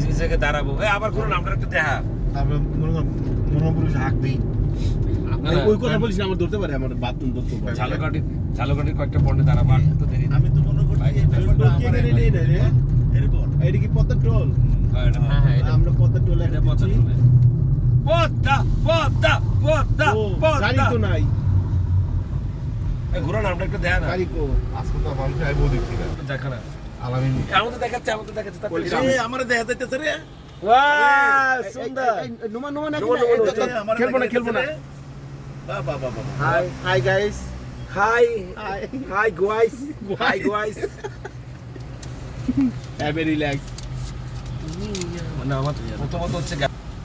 কিছু কিছু জায়গায় দাঁড়াবো। এই আবার ঘুরুন আমরা একটু দেখা। তারপরে মনে হাঁক দিই। ওই কথা বলিস না আমার ধরতে পারে আমার বাথরুম ধরতে পারে। ঝালকাঠি ঝালকাঠির কয়েকটা পয়েন্টে দাঁড়াবো আর তো দেরি আমি তো মনে করছি এটা কি পদ্মার টোল হ্যাঁ, হ্যাঁ, হ্যাঁ, আমরা পদ্মার টোল এটা পদ্মা চলে। পদ্মা পদ্মা পদ্মা গাড়ি তো নাই। ঘুরুন আমরা একটু দেখা না গাড়ি কো আজকে তো মানুষ আইবো দেখছি না। দেখা না আলামিন। আমাদের দেখাচ্ছে আমাদের দেখাচ্ছে তাড়াতাড়ি কই আমার দেখা যাইতেছে রে বাহ, সুন্দর। নোমা নোমা না? তো- নোমা। তো- আমার খেলব না খেলব না। বাহ বাহ বাহ বাহ hi hi guys hi hi. Hi guys hi guys have a relax না আমার প্রথমত হচ্ছে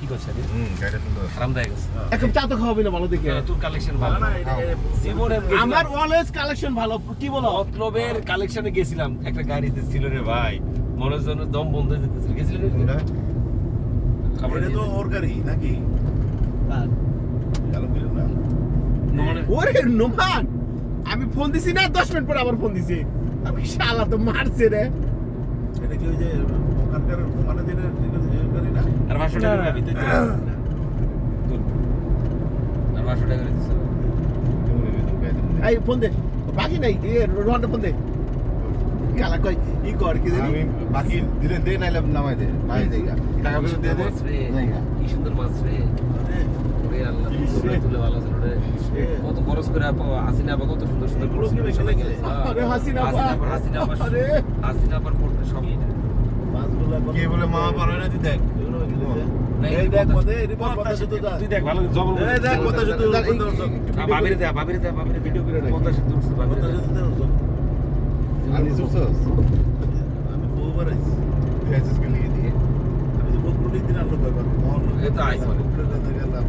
কি করছে হুম গাড়িটা সুন্দর আরামদায়ক আছে। এক চা তো খাওয়াবি না ভালো দেখে? তোর কালেকশন ভালো। না এটা এ- জীবনে আমার অলওয়েজ কালেকশন ভালো কি বলো? মতলবের কালেকশনে গেছিলাম একটা গাড়িতে ছিল রে ভাই। মনের জন্য দম বন্ধ হয়ে যেতেছিল। গেছিল এটা এটা তো ওর গাড়ি নাকি? চালু করে না? ওরে নোমান! আমি ফোন দিছি না দশ মিনিট পরে আবার ফোন দিছি। আমি শালা তো মারছে রে। এটা কি ওই যে ওখানকার মানে গাড়ি পাঁচশো টাকা আর পাঁচশো টাকা এই ফোন দে। বাকি নাই। এ রোহানটা ফোন দে। কালা কই ই কর কি জানি। আমি বাকি দিলে দে নাইলে নামাই দে। নাই দে টাকা পয়সা দে জায়গা। কি সুন্দর মাছ রে। ওরে আল্লাহ ইস তুলে তুলে ভালো ছিল রে। কত খরচ করে আপা হাসিনা আপা কত সুন্দর সুন্দর এগুলো কি বেশি হ্যাঁ, আরে হাসিনা আপা। আপা হাসিনা আপা আরে। হাসিনা আপার পড়তে সব। মাছগুলো কে বলে মা পার না তুই দেখ। এই এই দেখ কথা- রিপোর্ট পদে শুধু তুই দেখ ভালো জবর এই দেখ পদে শুধু দাঁড়া, এই- পদে উঠছো। বাবিরে দে বাবিরে দে বাবিরে ভিডিও করে রাখি। কথা দে। সুসস আমি বহুবার আইছি। ফেসেস কে লিখে দিয়ে আমি তো দিন ব্যাপার। আইছি। গেলাম।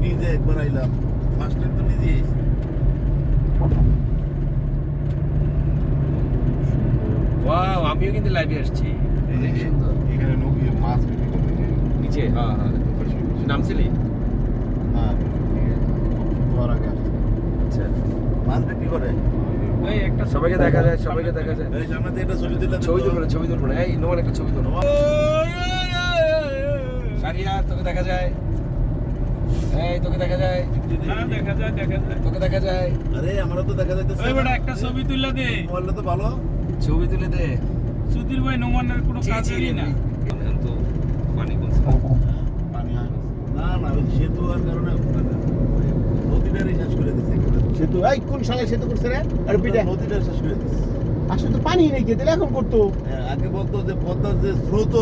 নিজে একবার আইলাম। ফার্স্ট টাইম তো নিজে আইছি। ওয়াও আমিও কিন্তু লাইভে আসছি এই যে সুন্দর এখানে নৌকি মাছ বিক্রি করে নিচে? হ্যাঁ হ্যাঁ নামছিলি হ্যাঁ আগে আচ্ছা। মাছ বিক্রি করে। ওই একটা সবাইকে দেখা যায় সবাইকে দেখা যায়। ছবি দিলে ছবি তুলবো না ছবি তুলবো না। এই নোমান একটা ছবি তুলবো। সারিয়া তোকে দেখা যায়। এই তোকে দেখা যায়। হ্যাঁ দেখা যায় দেখা যায়। তোকে দেখা যায়। আরে আমারও তো দেখা যাইতেছে একটা ছবি তুলে দে। মোবাইলটা তো ভালো। ছবি তুলে দে। সুধীর ভাই নোমানের কোনো কাজেরই না। তো পানি কমছে। পানি না না ওই সেতু আর কারণে নদীটারই শেষ করে দিচ্ছে সেতু এই কোন শালা সেতু করছে রে? আরে পিটা নদীটা শেষ করে দিচ্ছে আসলে তো পানি নেই গেতে এখন করতো? হ্যাঁ, আগে বলতো যে পদ্মার যে স্রোত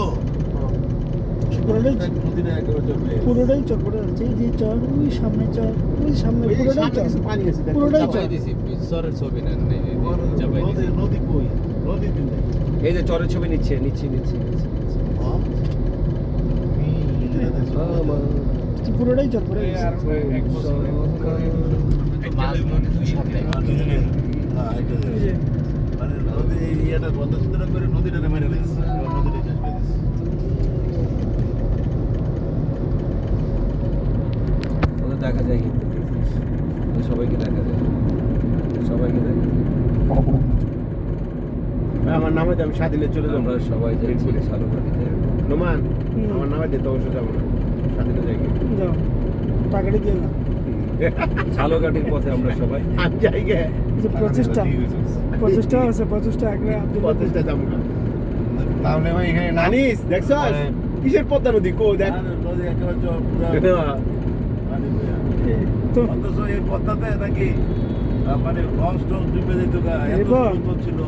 পুরোটাই চর পুরো যে যে চর ওই সামনে চর ওই সামনে পুরোটাই চর। পানি আছে পুরোটাই চর। ছবি নেন নদী কই? এই যে চরের ছবি নিচ্ছে নিচ্ছে নিচ্ছে পুরোটাই চর পুরোটাই এই আর এক বছর মাছ নদী দুই সামনে ওই যে মানে নদী ইয়েটা বন্ধ করে নদীটা দেখা যায় কিন্তু সবাইকে দেখা যায়। সবাইকে দেখা যায়। আমার নামে আমি স্বাধীনে চলে যাব। আমরা সবাই যাচ্ছি শালুকাটিতে নোমান হুম। আমার নামে দিতে অবশ্য যাব না। স্বাধীনে যাই। যাও। টাকাটা দিয়ে না শালুকাটির পথে আমরা সবাই। আমি যাই গে। যে প্রচেষ্টা প্রচেষ্টা আছে প্রচেষ্টা আগে পঁচিশটা যাব না। তাহলে ভাই এখানে নানিস দেখছ মানে- কিসের পদ্মা নদী? কো দেখ। নদী একেবারে তো অথচ এই পদ্মাতে নাকি মানে লঞ্চ টঞ্চ ডুবে যেত এত? ছিল।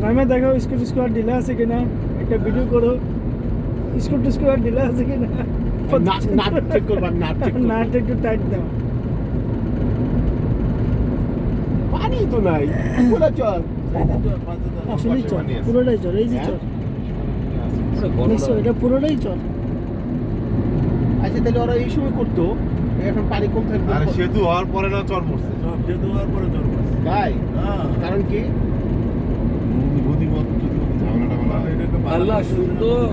গ্রামে দেখাও স্কুট স্কোয়ার ঢিলা আছে কিনা? একটা ভিডিও করো। স্কুট স্কোয়ার ঢিলা আছে কিনা? নাট একটু টাইট দাও। পানি তো নাই পুরো চল আসলেই চর পুরোটাই চর এই যে হ্যাঁ? এটা পুরোটাই চর। আচ্ছা তাহলে ওরা এই সময় করতো এখন পানি কম থাকবে। আরে সেতু হওয়ার পরে না চল পড়ছে। যেহেতু হওয়ার পরে চল পড়ছে। তাই? হ্যাঁ। কারণ কি বুদ্ধিমত যদি ঝামেলাটা বলা মানে হয় এটা একটা ভালো আল্লাহ সুন্দর।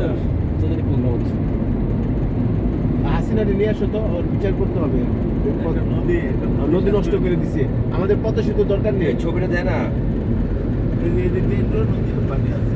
তোদের পূর্ণ হচ্ছে হাসিনারে নিয়ে আসো তো ওর বিচার করতে হবে। নদী নষ্ট করে দিছে। আমাদের পথ সেতু দরকার নেই। ছবিটা দেয় না। নদীর পানি আছে